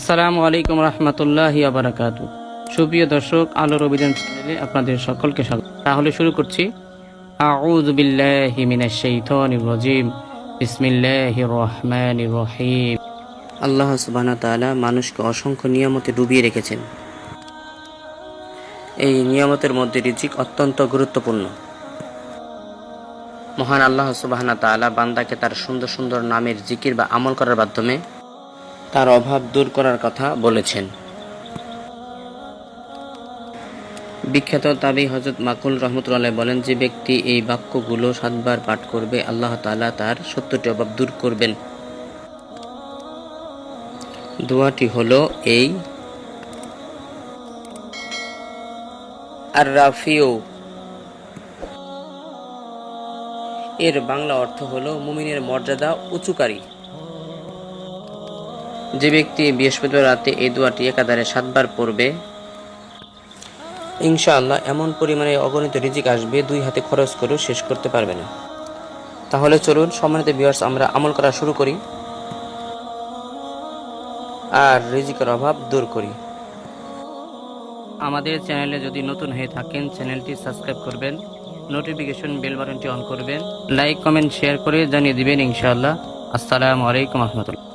আসসালামু আলাইকুম রহমতুল্লাহ আবরাকাত সুপ্রিয় দর্শক, আলোর অভিযান চ্যানেলে আপনাদের সকলকে স্বাগত। তাহলে শুরু করছি। আউযু বিল্লাহি মিনাশ শাইতানির রাজিম। বিসমিল্লাহির রহমানির রহিম। আল্লাহ সুবহানাহু তাআলা মানুষকে অসংখ্য নিয়ামতে ডুবিয়ে রেখেছেন। এই নিয়ামতের মধ্যে রিজিক অত্যন্ত গুরুত্বপূর্ণ। মহান আল্লাহ সুবহানাহু ওয়া তাআলা বান্দাকে তার সুন্দর সুন্দর নামের জিকির বা আমল করার মাধ্যমে তার অভাব দূর করার কথা বলেছেন। বিখ্যাত তাবি হজরত মাকুল রহমতুল্লাহ বলেন, যে ব্যক্তি এই বাক্যগুলো সাতবার পাঠ করবে, আল্লাহ তাআলা তার সত্যটি অভাব দূর করবেন। দোয়াটি হলো এই আর রাফিও এর বাংলা অর্থ হলো, মুমিনের মর্যাদা উঁচুকারী যে ব্যক্তি বৃহস্পতিবার রাতে এই দোয়াটি একাধারে সাতবার পড়বে, ইনশাআল্লাহ এমন পরিমাণে অগণিত রিজিক আসবে, দুই হাতে খরচ করেও শেষ করতে পারবে না। তাহলে চলুন, সম্মানিত ভিউয়ার্স আমরা আমল করা শুরু করি। আর রিজিকের অভাব দূর করি। আমাদের চ্যানেলে যদি নতুন হয়ে থাকেন, চ্যানেলটি সাবস্ক্রাইব করবেন নোটিফিকেশন বেল বাটনটি অন করবেন লাইক কমেন্ট শেয়ার করে জানিয়ে দিবেন, ইনশাআল্লাহ। আসসালামু আলাইকুম রহমতুল্লাহ।